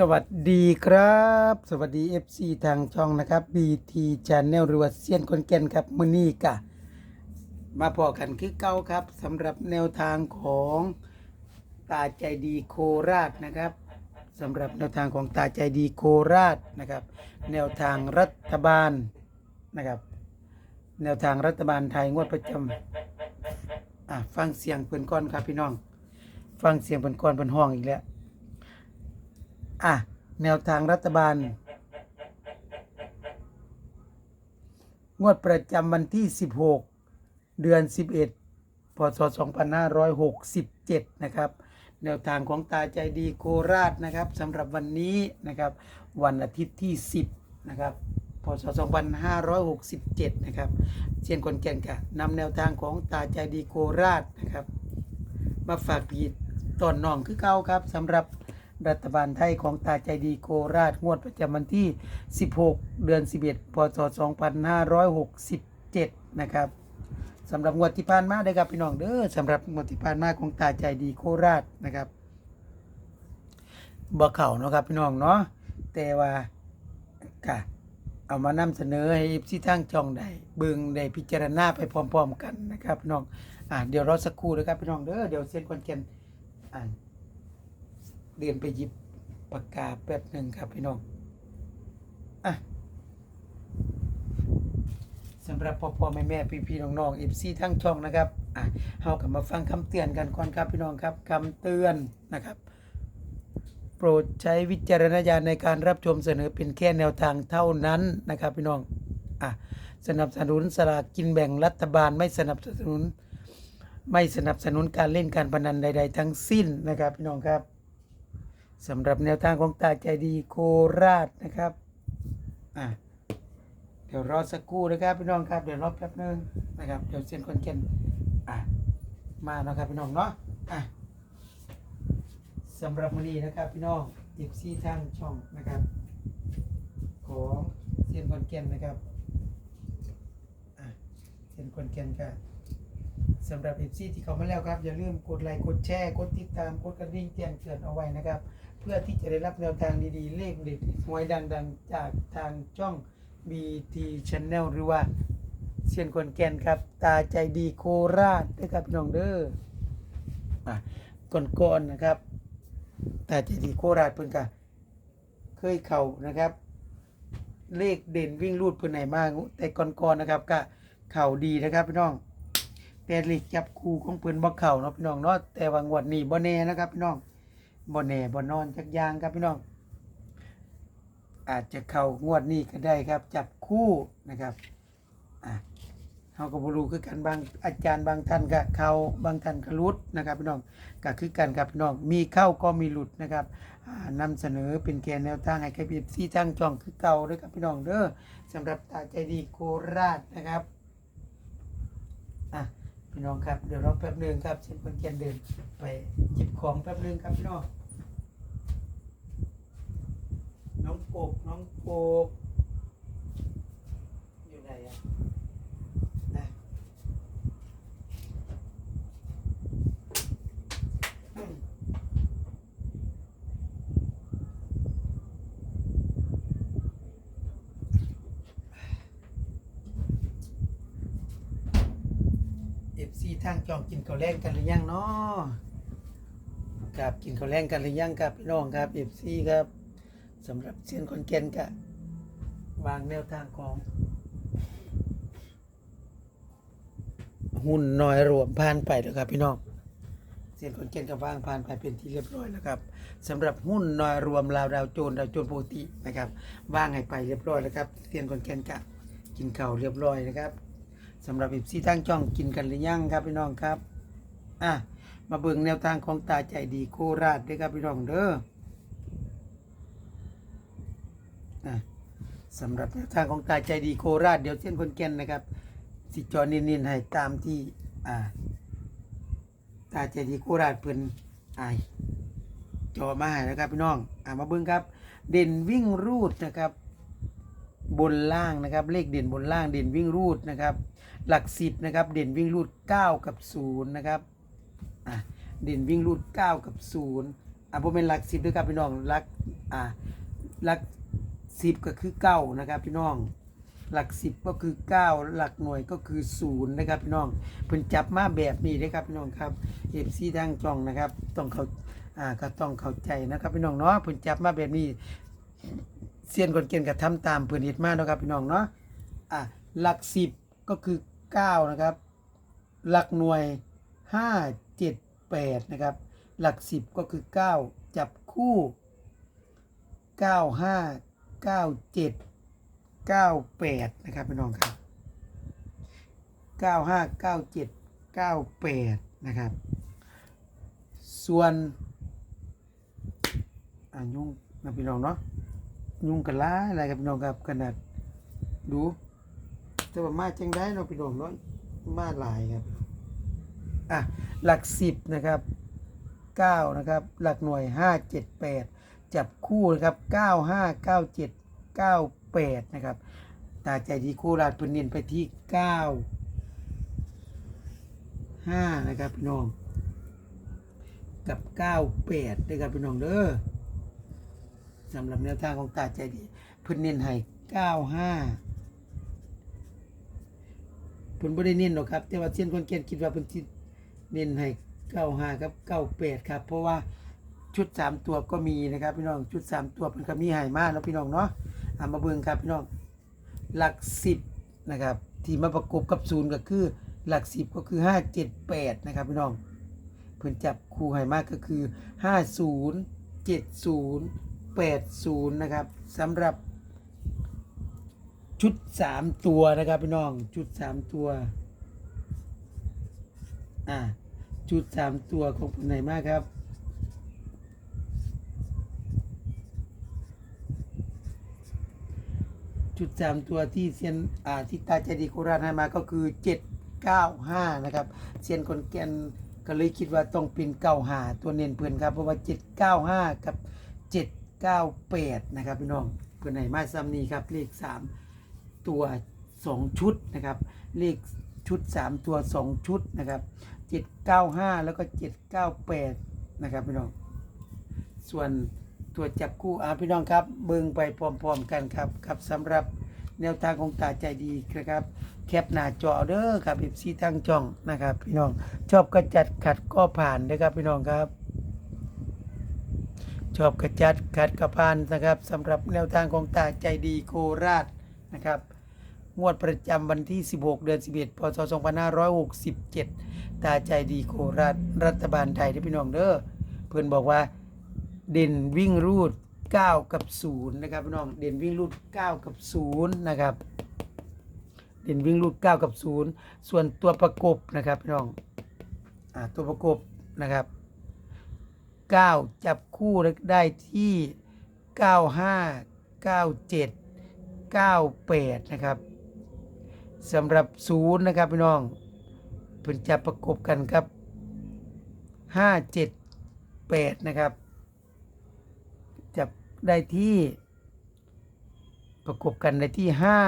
สวัสดีครับ สวัสดี FC ทางช่องนะครับ BT Channel หรือว่าเซียนคนแก่นครับมือนี้กะ มาพอกันคือเก่าครับสำหรับแนวทางของตาใจดีโคราชนะครับสำหรับแนวทางของตาใจดีโคราชนะครับ แนวทางรัฐบาลนะครับ แนวทางรัฐบาลไทยงวดประจำอะฟังเสียงเพิ่นก่อนครับพี่น้อง ฟังเสียงเพิ่นก่อนเพิ่นห้องอีกแล้ว อะ แนวทางรัฐบาล งวดประจำวันที่ 16 เดือน 11พศ2567 นะครับ แนวทางของตาใจดีโคราชนะครับสำหรับวันนี้นะครับ วันอาทิตย์ที่ 10 นะครับพศ2567 นะครับเชียนคนแก่นกะนำแนวทางของตาใจดีโคราชนะครับ มาฝากพีตอนน้องคือเก่าครับสำหรับ รัฐบาลไทยของตาใจดีโคราชงวดประจำวันที่ 16 เดือน 11 พศ 2567 นะครับสำหรับงวดที่ผ่านมาเด้ครับพี่น้องเด้อสำหรับงวดที่ผ่านมาของตาใจดีโคราชนะครับบ่เข่าเนาะครับพี่น้องเนาะแต่ว่าค่ะเอามานำเสนอให้ที่ทางช่องได้เบิ่งได้พิจารณาไปพร้อม ๆ กันนะครับพี่น้องอ่าเดี๋ยวรอสักครู่นะครับพี่น้องเด้อเดี๋ยวเซียนคอนเกนอ่าน เดินไปหยิบปากกาแป๊บหนึ่งครับพี่น้องอะสำหรับพ่อพ่อแม่แม่พี่พี่น้องน้องเอฟซีทั้งช่องนะครับอะเฮากลับมาฟังคำเตือนกันก่อนครับพี่น้องครับคำเตือนนะครับ โปรดใช้วิจารณญาณในการรับชมเสนอเป็นแค่แนวทางเท่านั้นนะครับ พี่น้องอะสนับสนุนสลากกินแบ่งรัฐบาลไม่สนับสนุน ไม่สนับสนุนการเล่นการพนันใด ๆ ทั้งสิ้นนะครับ พี่น้องครับ สำหรับแนวทางของตาใจดีโคราชนะครับ อะ เดี๋ยวรอสักครู่นะครับพี่น้องครับ เดี๋ยวรอแป๊บนึงนะครับ เดี๋ยวเส้นคนเกนอะ มาแล้วครับพี่น้องเนาะ อะสำหรับวันนี้นะครับพี่น้องอีกซี่ทางช่องนะครับ ของเส้นคนเกนนะครับอะเส้นคนเกนครับสำหรับ FC ที่เขามาแล้วครับ อย่าลืมกดไลค์กดแชร์ กดติดตามกดกระดิ่งแจ้งเตือนเอาไว้นะครับ พื่อที่จะได้รับแนวทางดีๆ เลขเด็ดหวยดังๆ จากทางช่อง BT Channel หรือว่าเซียนคนแกนครับ ตาใจดีโคราชด้วยครับพี่น้องเด้ออะก่อนๆนะครับ ตาใจดีโคราชเพิ่นก็เคยเข่านะครับ เลขเด่นวิ่งรูดเพิ่นไหนมากแต่ก่อนๆนะครับก็เข่าดีนะครับพี่น้องแต่เลขจับคู่ของเพิ่นบ่เข้าเนาะพี่น้องเนาะแต่ว่างวดนี้บ่แน่นะครับพี่น้อง บ่แน่บ่นอนจักอย่างครับพี่น้อง อาจจะเข้างวดนี้ก็ได้ครับ จับคู่นะครับอะเฮาก็บ่รู้คือกันบางอาจารย์บางท่านก็เข้าบางท่านก็หลุดนะครับพี่น้องก็คือกันครับพี่น้องมีเข้าก็มีหลุดนะครับอ่านำเสนอเป็นแกนแนวทางให้กับพี่ทางช่องคือเก่าเด้อครับพี่น้องเด้อสำหรับตาใจดีโคราชนะครับอะ พี่น้องครับเดี๋ยวรอแป๊บหนึงครับเช่นคนเกียนเดินไปหยิบของแป๊บหนึงครับพี่น้องน้องกบน้องกบอยู่ไหนอะอืมเอฟ ซีทางจองกินข้าวแรงกันหรือยังเนาะครับกินข้าวแรงกันหรือยังครับพี่น้องครับเอฟซีครับสำหรับเซียนคนเกนกะวางแนวทางของ หุ่นน้อยรวมผ่านไปแล้วครับพี่น้องเซียนคนเกนก็วางผ่านไปเป็นที่เรียบร้อยแล้วครับสำหรับหุ้นน้อยรวมลาวดาวโจนดาวโจนปกตินะครับวางให้ไปเรียบร้อยแล้วครับเซียนคนเกนกะกินข้าวเรียบร้อยนะครับ สำหรับอีซีทั้งช่องกินกันหรือยังครับพี่น้องครับอะมาเบิ่งแนวทางของตาใจดีโคราชด้วยครับพี่น้องเด้ออะสำหรับแนวทางของตาใจดีโคราชเดี๋ยวเส้นคนแก่นนะครับ สิจอนินๆให้ตามที่อ่าตาใจดีโคราชเพิ่นไอจอมาให้นะครับพี่น้องอ่ามาเบิ่งครับ เด่นวิ่งรูดนะครับ บนล่างนะครับ เลขเด่นบนล่างเด่นวิ่งรูดนะครับ หลักสิบนะครับ เด่นวิ่งรูด 9 กับ0นะครับอะเด่นวิ่งรูด 9 กับ0อ่าบ่เป็นหลักสิบด้วยครับพี่น้องหลักอ่าหลักสิบก็คือเก้านะครับพี่น้องหลักสิบก็คือเก้าหลักหน่วยก็คือศูนย์นะครับพี่น้องเพิ่นจับมาแบบนี้นะครับพี่น้องครับเอฟซีดังจองนะครับต้องเขาอ่าก็ต้องเข้าใจนะครับพี่น้องเนาะเพิ่นจับมาแบบนี้เซียนคนเก่งก็ทำตามเพิ่นเฮ็ดมาเนาะครับพี่น้องเนาะอะหลักสิบก็คือ เก้านะครับ หลักหน่วยห้าเจ็ดแปดนะครับ หลักสิบก็คือเก้าจับคู่เก้าห้าเก้าเจ็ดเก้าแปดนะครับพี่น้องครับเก้าห้าเก้าเจ็ดเก้าแปดนะครับ ส่วนอ่ายุ่งนะพี่น้องเนาะยุ่งกันล้าอะไรครับพี่น้องครับขนาดดู แต่ว่ามาจังได้เนาะพี่น้องเนาะมาหลายครับอะหลักสิบนะครับเก้านะครับหลักหน่วยห้าเจ็ดแปดจับคู่นะครับเก้าห้าเก้าเจ็ด98นะครับตาใจดีโคราชเพิ่นเน้นไปที่9 5นะครับพี่น้องกับ98ด้วยครับพี่น้องเด้อสำหรับแนวทางของตาใจดีเพิ่นเน้นให้95 เพิ่นบ่ได้เน้นหรอกครับ แต่ว่าเส้นคนเกียนคิดว่าเพิ่นสิเน้นให้95กับ98ครับ เพราะว่าชุด 3 ตัวก็มีนะครับ พี่น้องชุด 3 ตัวเพิ่นก็มีให้มาแล้วพี่น้องเนาะอามาเบิ่งครับพี่น้องหลักสิบนะครับที่มาประกบกับศูนย์ก็คือหลักสิบก็คือห้าเจ็ดแปดนะครับพี่น้องเพิ่นจับคู่ให้มากก็คือห้าศูนย์เจ็ดศูนย์แปดศูนย์นะครับสำหรับ ชุดสามตัวนะครับพี่น้อง ชุดสามตัว อ่า ชุดสามตัวของเพิ่นไหนมากครับจุดสามตัวที่เซียน อ่า ที่ตาใจดีโคราชให้มาก็คือเจ็ดเก้าห้านะครับเซียนคนแกนก็เลยคิดว่าต้องเป็นเก้าหาตัวเน้นเพื่อนครับ เพราะว่าเจ็ดเก้าห้ากับเจ็ดเก้าแปดนะครับพี่น้องเพื่อนไหนมาซ้ำนี้ครับเลขสาม ตัวสองชุดนะครับ เลขชุดสามตัวสองชุดนะครับเจ็ดเก้าห้าแล้วก็เจ็ดเก้าแปดนะครับพี่น้อง ส่วนตัวจับคู่อ่าพี่น้องครับ เบิ่งไปพร้อมๆกันครับครับสำหรับแนวทางของตาใจดีนะครับ แคปหน้าจอเอาเด้อครับอีซีทั้งจ่องนะครับ พี่น้องชอบกระจัดขัดก็ผ่านนะครับพี่น้องครับ ชอบกระจัดขัดก็ผ่านนะครับสำหรับแนวทางของตาใจดีโคราชนะครับ งวดประจำวันที่ 16 เดือน 11 พศ 2567 ตาใจดีโคราชรัฐบาลไทยที่พี่น้องเด้อเพื่อนบอกว่าเด่นวิ่งรูด 9 กับ 0 นะครับพี่น้องเด่นวิ่งรูด 9 กับ 0 นะครับ เด่นวิ่งรูด 9 กับ 0 ส่วนตัวประกบนะครับพี่น้องอตัวประกบนะครับ 9 จับคู่ได้ที่ 95 97 98 นะครับ สำหรับ0นย์นะครับพี่น้องเพิ่นจะประกบกันครับ5 7 8นะครับ จับได้ที่ประกบกันได้ที่ห้า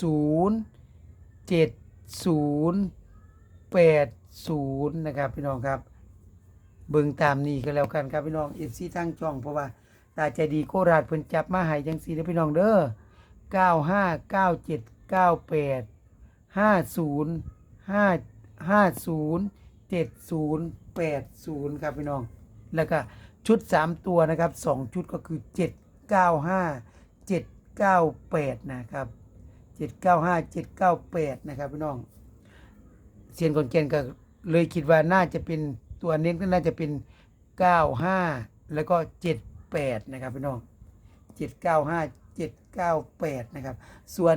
ศูนย์เจ็ดศูนย์แปดศูนย์นะครับพี่น้องครับ เบิ่งตามนี้ก็แล้วกันครับพี่น้องเอฟซีทั้งช่องเพราะว่าตาใจดีโคราชเพิ่นจับมาให้จังซี่เด้อพี่น้องเด้อเก้าห้าเก้าเจ็ดเก้าแปด ห้าศูนย์ห้าห้าศูนย์เจ็ดศูนย์แปดศูนย์ครับพี่น้อง แล้วก็ชุด3ตัวนะครับ2ชุดก็คือ795 798นะครับ795 798นะครับพี่น้องเซียนคนเกนก็เลยคิดว่าน่าจะเป็นตัวเน้นก็น่าจะเป็น95แล้วก็78นะครับพี่น้อง795 798นะครับ ส่วน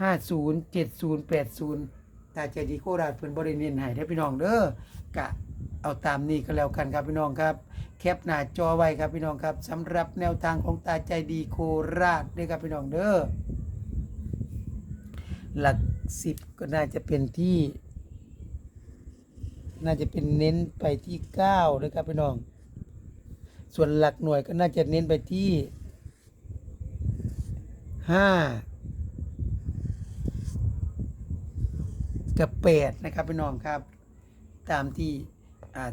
50 70 80ถ้าใจดีโคราชเพิ่นบริเน้นให้ได้พี่น้องเด้อกะเอาตามนี้ก็แล้วกันครับพี่น้องครับ แคปหน้าจอไว้ครับพี่น้องครับสำหรับแนวทางของตาใจดีโคราชด้วยครับพี่น้องเด้อหลักสิบก็น่าจะเป็นที่ น่าจะเป็นเน้นไปที่เก้าด้วยครับพี่น้อง ส่วนหลักหน่วยก็น่าจะเน้นไปที่ห้า กับแปดนะครับพี่น้องครับ ตามที่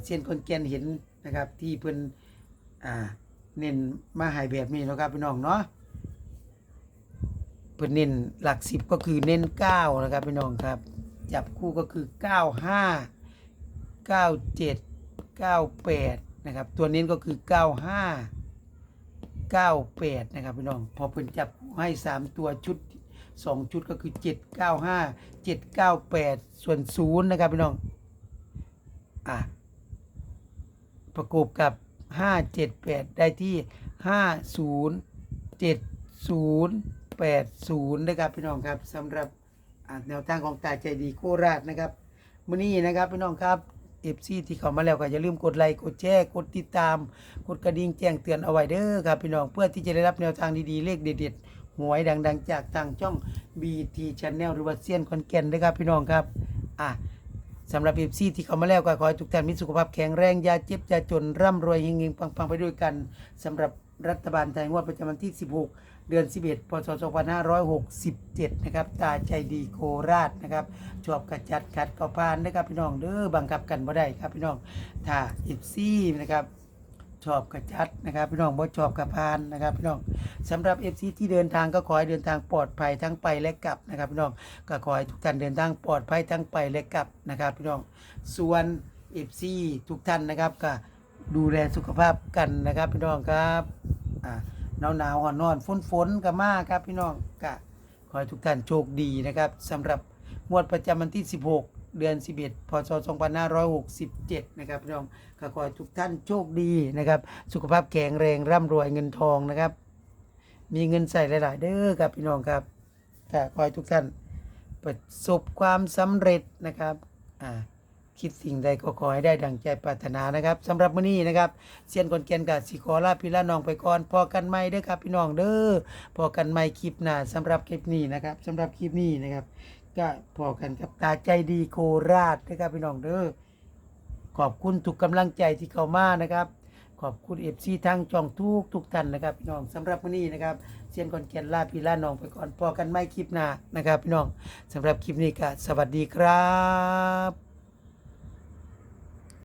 เซียนคนแกนเห็นนะครับ ที่เพิ่นอ่าเน้นมาให้แบบนี้นะครับพี่น้องเนาะเพิ่นเน้นหลักสิบก็คือเน้นเก้านะครับพี่น้องครับ จับคู่ก็คือเก้าห้าเก้าเจ็ดเก้าแปดนะครับ ตัวเน้นก็คือเก้าห้าเก้าแปดนะครับพี่น้องพอเพิ่นจับให้สามตัวชุด สองชุดก็คือเจ็ดเก้าห้าเจ็ดเก้าแปดส่วนศูนย์นะครับพี่น้อง อะ ประกบกับ 578 ได้ที่ 507080 นะครับพี่น้องครับสำหรับแนวทางของตาใจดีโคราชนะครับมื้อนี้นะครับพี่น้องครับ FC ที่เข้ามาแล้วก็อย่าลืมกดไลค์กดแชร์กดติดตาม กดกระดิ่งแจ้งเตือนเอาไว้เด้อครับพี่น้องเพื่อที่จะได้รับแนวทางดีๆเลขเด็ดๆ หวยดังๆ จากทางช่อง BT Channel หรือว่าเซียนคอนแก่นด้วยครับพี่น้องครับอะสำหรับเอฟซีที่เข้ามาแล้วก็ขอให้ทุกท่านมีสุขภาพแข็งแรงยาเจ็บยาจนร่ำรวยเฮงๆปังๆ ไปด้วยกันสำหรับรัฐบาลไทยงวดประจำวันที่ 16 เดือน 11 พศ 2567 นะครับ ตาใจดีโคราชนะครับชอบกระจัดขัดกระพานนะครับพี่น้องเด้อบังคับกันบ่ได้ครับพี่น้องถ้าเอฟซีนะครับ ชอบกระจัดนะครับ พี่น้องบ่ชอบกระพานนะครับพี่น้องสำหรับ FC ที่เดินทางก็ขอให้เดินทางปลอดภัยทั้งไปและกลับนะครับพี่น้องก็ขอให้ทุกท่านเดินทางปลอดภัยทั้งไปและกลับนะครับพี่น้องส่วน FC ทุกท่านนะครับก็ดูแลสุขภาพกันนะครับ พี่น้องครับอ่าหนาวหนาวๆร้อนร้อนฝนฝนๆก็มาครับ พี่น้องก็ขอให้ทุกท่านโชคดีนะครับสำหรับงวดประจำวันที่ 16 เดือน 11 พศ 2567 นะครับพี่น้องก็ขอให้ทุกท่านโชคดีนะครับ สุขภาพแข็งแรงร่ำรวยเงินทองนะครับ มีเงินใส่หลาย ๆ เด้อครับพี่น้องครับก็ขอให้ทุกท่านประสบความสำเร็จนะครับอ่าคิดสิ่งใดก็ขอให้ได้ดังใจปรารถนานะครับสำหรับมื้อนี้นะครับเซียนคนเกียนกับสิขอลาพี่ละน้องไปก่อนพอกันใหม่เด้อครับพี่น้องเด้อพอกันใหม่คลิปหน้าสำหรับคลิปนี้นะครับสำหรับคลิปนี้นะครับ ก็พอกันกับตาใจดีโคราชนะครับพี่น้องเด้อขอบคุณทุกกำลังใจที่เข้ามานะครับ ขอบคุณเอฟซีทั้งจองทุกทุกท่านนะครับพี่น้องสำหรับวันนี้นะครับเซียนคอนเกียนลาพี่ลาน้องไปก่อนพอกันไม่คลิปหน้านะครับพี่น้องสำหรับคลิปนี้ก็สวัสดีครับ